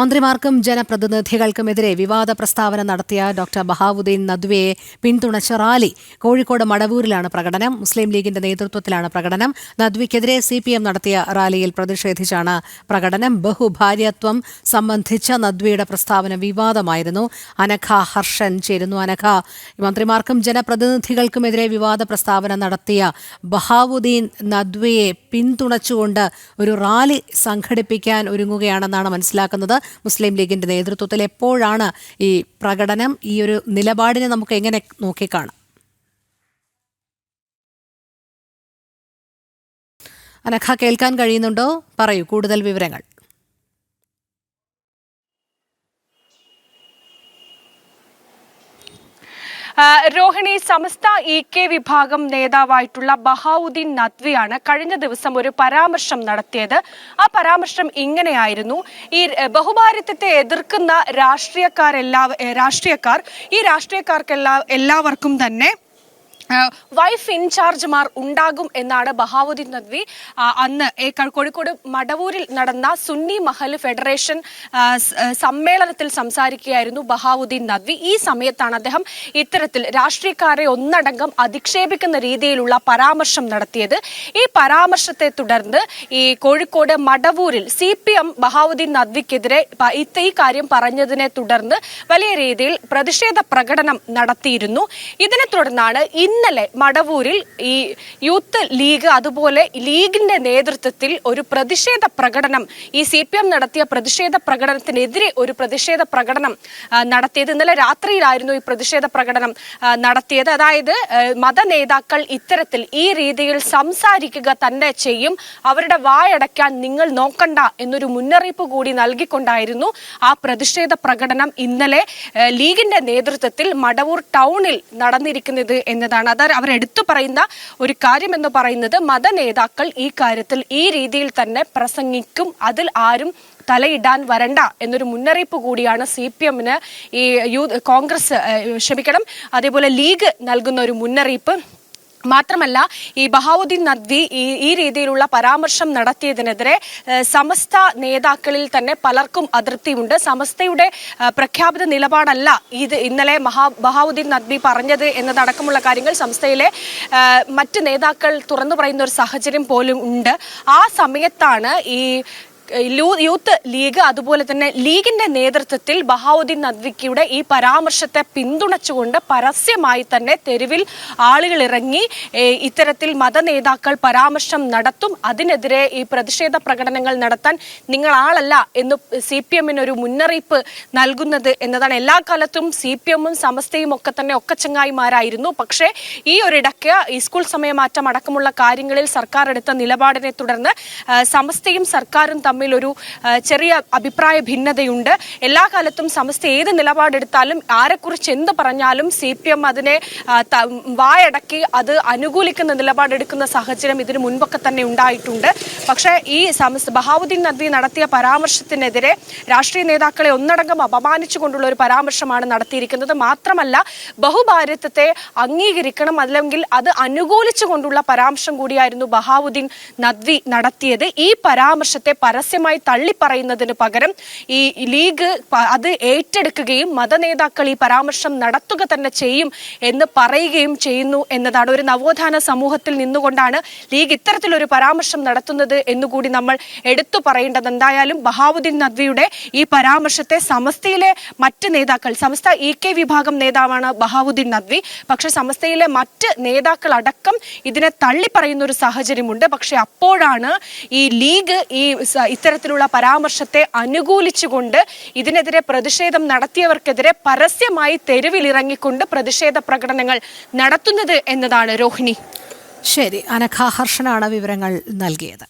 മന്ത്രിമാർക്കും ജനപ്രതിനിധികൾക്കുമെതിരെ വിവാദ പ്രസ്താവന നടത്തിയ ഡോക്ടർ ബഹാവുദ്ദീൻ നദ്വയെ പിന്തുണച്ച റാലി കോഴിക്കോട് മടവൂരിലാണ് പ്രകടനം. മുസ്ലിം ലീഗിന്റെ നേതൃത്വത്തിലാണ് പ്രകടനം. നദ്വിക്കെതിരെ സി പി എം നടത്തിയ റാലിയിൽ പ്രതിഷേധിച്ചാണ് പ്രകടനം. ബഹുഭാര്യത്വം സംബന്ധിച്ച നദ്വയുടെ പ്രസ്താവന വിവാദമായിരുന്നു. അനഘ ഹർഷൻ ചേരുന്നു. അനഘ മന്ത്രിമാർക്കും ജനപ്രതിനിധികൾക്കുമെതിരെ വിവാദ പ്രസ്താവന നടത്തിയ ബഹാവുദ്ദീൻ നദ്വയെ പിന്തുണച്ചുകൊണ്ട് ഒരു റാലി സംഘടിപ്പിക്കാൻ ഒരുങ്ങുകയാണെന്നാണ് മനസ്സിലാക്കുന്നത്. മുസ്ലിം ലീഗിന്റെ നേതൃത്വത്തിൽ എപ്പോഴാണ് ഈ പ്രകടനം ഈ ഒരു നിലപാടിനെ നമുക്ക് എങ്ങനെ നോക്കിക്കാണാം? അനഖ കേൾക്കാൻ കഴിയുന്നുണ്ടോ? പറയൂ കൂടുതൽ വിവരങ്ങൾ ആ, രോഹിണി സമസ്ത ഇ കെ വിഭാഗം നേതാവായിട്ടുള്ള ബഹാവുദ്ദീൻ നദ്വിയാണ് കഴിഞ്ഞ ദിവസം ഒരു പരാമർശം നടത്തിയത്. ആ പരാമർശം ഇങ്ങനെയായിരുന്നു. ഈ എ, ബഹുഭാരിത്വത്തെ എതിർക്കുന്ന രാഷ്ട്രീയക്കാർ എല്ലാ രാഷ്ട്രീയക്കാർ ഈ രാഷ്ട്രീയക്കാർക്കെല്ലാ എല്ലാവർക്കും തന്നെ വൈഫ് ഇൻചാർജ്മാർ ഉണ്ടാകും എന്നാണ് ബഹാവുദ്ദീൻ നദ്വി. അന്ന് കോഴിക്കോട് മടവൂരിൽ നടന്ന സുന്നി മഹൽ ഫെഡറേഷൻ സമ്മേളനത്തിൽ സംസാരിക്കുകയായിരുന്നു ബഹാവുദ്ദീൻ നദ്വി. ഈ സമയത്താണ് അദ്ദേഹം ഇത്തരത്തിൽ രാഷ്ട്രീയക്കാരെ ഒന്നടങ്കം അധിക്ഷേപിക്കുന്ന രീതിയിലുള്ള പരാമർശം നടത്തിയത്. ഈ പരാമർശത്തെ തുടർന്ന് ഈ കോഴിക്കോട് മടവൂരിൽ സി പി എം ബഹാവുദ്ദീൻ നദ്വിക്കെതിരെ ഈ കാര്യം പറഞ്ഞതിനെ തുടർന്ന് വലിയ രീതിയിൽ പ്രതിഷേധ പ്രകടനം നടത്തിയിരുന്നു. ഇതിനെ തുടർന്നാണ് ഇന്നലെ മടവൂരിൽ ഈ യൂത്ത് ലീഗ് അതുപോലെ ലീഗിന്റെ നേതൃത്വത്തിൽ ഒരു പ്രതിഷേധ പ്രകടനം ഈ സി പി എം നടത്തിയ പ്രതിഷേധ പ്രകടനത്തിനെതിരെ ഒരു പ്രതിഷേധ പ്രകടനം നടത്തിയത്. ഇന്നലെ രാത്രിയിലായിരുന്നു ഈ പ്രതിഷേധ പ്രകടനം നടത്തിയത്. അതായത് മത നേതാക്കൾ ഇത്തരത്തിൽ ഈ രീതിയിൽ സംസാരിക്കുക തന്നെ ചെയ്യും. അവരുടെ വായടയ്ക്കാൻ നിങ്ങൾ നോക്കണ്ട എന്നൊരു മുന്നറിയിപ്പ് കൂടി നൽകിക്കൊണ്ടായിരുന്നു ആ പ്രതിഷേധ പ്രകടനം ഇന്നലെ ലീഗിന്റെ നേതൃത്വത്തിൽ മടവൂർ ടൗണിൽ നടന്നിരിക്കുന്നത് എന്നതാണ് അത് അവർ എടുത്തു പറയുന്ന ഒരു കാര്യം എന്ന് പറയുന്നത് മത നേതാക്കൾ ഈ കാര്യത്തിൽ ഈ രീതിയിൽ തന്നെ പ്രസംഗിക്കും. അതിൽ ആരും തലയിടാൻ വരണ്ട എന്നൊരു മുന്നറിയിപ്പ് കൂടിയാണ് സി പി എമ്മിന് ഈ യൂത്ത് കോൺഗ്രസ് ക്ഷമിക്കണം അതേപോലെ ലീഗ് നൽകുന്ന ഒരു മുന്നറിയിപ്പ്. മാത്രമല്ല ഈ ബഹാവുദ്ദീൻ നദ്വി ഈ ഈ രീതിയിലുള്ള പരാമർശം നടത്തിയതിനെതിരെ സമസ്ത നേതാക്കളിൽ തന്നെ പലർക്കും അതൃപ്തിയുണ്ട്. സമസ്തയുടെ പ്രഖ്യാപിത നിലപാടല്ല ഇത് ഇന്നലെ മഹാ ബഹാവുദ്ദീൻ നദ്വി പറഞ്ഞത് എന്നതടക്കമുള്ള കാര്യങ്ങൾ സംസ്ഥയിലെ മറ്റ് നേതാക്കൾ തുറന്നു പറയുന്ന ഒരു സാഹചര്യം പോലും ഉണ്ട്. ആ സമയത്താണ് ഈ യൂത്ത് ലീഗ് അതുപോലെ തന്നെ ലീഗിന്റെ നേതൃത്വത്തിൽ ബഹാവുദ്ദീൻ നദ്വിക്കിയുടെ ഈ പരാമർശത്തെ പിന്തുണച്ചുകൊണ്ട് പരസ്യമായി തന്നെ തെരുവിൽ ആളുകൾ ഇറങ്ങി ഇത്തരത്തിൽ മത നേതാക്കൾ പരാമർശം നടത്തും. അതിനെതിരെ ഈ പ്രതിഷേധ പ്രകടനങ്ങൾ നടത്താൻ നിങ്ങൾ ആളല്ല എന്ന് സി പി എമ്മിന് ഒരു മുന്നറിയിപ്പ് നൽകുന്നത് എന്നതാണ്. എല്ലാ കാലത്തും സി പി എമ്മും സമസ്തയും ഒക്കെ തന്നെ ഒക്കെ ചങ്ങായിമാരായിരുന്നു പക്ഷേ ഈ ഒരിടയ്ക്ക് ഈ സ്കൂൾ സമയമാറ്റം അടക്കമുള്ള കാര്യങ്ങളിൽ സർക്കാർ എടുത്ത നിലപാടിനെ തുടർന്ന് സമസ്തയും സർക്കാരും തമ്മിൽ ഒരു ചെറിയ അഭിപ്രായ ഭിന്നതയുണ്ട്. എല്ലാ കാലത്തും സമസ്ത ഏത് നിലപാടെടുത്താലും ആരെക്കുറിച്ച് എന്ത് പറഞ്ഞാലും സി പി എം അതിനെ വായടക്കി അത് അനുകൂലിക്കുന്ന നിലപാടെടുക്കുന്ന സാഹചര്യം ഇതിനു മുൻപൊക്കെ തന്നെ ഉണ്ടായിട്ടുണ്ട്. പക്ഷേ ഈ സമസ്ത ബഹാവുദ്ദീൻ നദ്വി നടത്തിയ പരാമർശത്തിനെതിരെ രാഷ്ട്രീയ നേതാക്കളെ ഒന്നടങ്കം അപമാനിച്ചുകൊണ്ടുള്ള ഒരു പരാമർശമാണ് നടത്തിയിരിക്കുന്നത്. മാത്രമല്ല ബഹുഭാരത്വത്തെ അംഗീകരിക്കണം അല്ലെങ്കിൽ അത് അനുകൂലിച്ചുകൊണ്ടുള്ള പരാമർശം കൂടിയായിരുന്നു ബഹാവുദ്ദീൻ നദ്വി നടത്തിയത്. ഈ പരാമർശത്തെ പരസ്യമായി തള്ളിപ്പറയുന്നതിന് പകരം ഈ ലീഗ് അത് ഏറ്റെടുക്കുകയും മതനേതാക്കൾ ഈ പരാമർശം നടത്തുക തന്നെ ചെയ്യും എന്ന് പറയുകയും ചെയ്യുന്നു എന്നതാണ്. ഒരു നവോത്ഥാന സമൂഹത്തിൽ നിന്നുകൊണ്ടാണ് ലീഗ് ഇത്തരത്തിലൊരു പരാമർശം നടത്തുന്നത് എന്നുകൂടി നമ്മൾ എടുത്തു പറയേണ്ടത്. എന്തായാലും ബഹാവുദ്ദീൻ നദ്വിയുടെ ഈ പരാമർശത്തെ സമസ്തയിലെ മറ്റ് നേതാക്കൾ സമസ്ത ഇ കെ വിഭാഗം നേതാവാണ് ബഹാവുദ്ദീൻ നദ്വി. പക്ഷെ സമസ്തയിലെ മറ്റ് നേതാക്കൾ അടക്കം ഇതിനെ തള്ളിപ്പറയുന്ന ഒരു സാഹചര്യമുണ്ട്. പക്ഷെ അപ്പോഴാണ് ഈ ലീഗ് ഈ ഇത്തരത്തിലുള്ള പരാമർശത്തെ അനുകൂലിച്ചുകൊണ്ട് ഇതിനെതിരെ പ്രതിഷേധം നടത്തിയവർക്കെതിരെ പരസ്യമായി തെരുവിലിറങ്ങിക്കൊണ്ട് പ്രതിഷേധ പ്രകടനങ്ങൾ നടത്തുന്നത് എന്നതാണ് രോഹിണി. ശരി അനഘ ഹർഷനാണ് വിവരങ്ങൾ നൽകിയത്.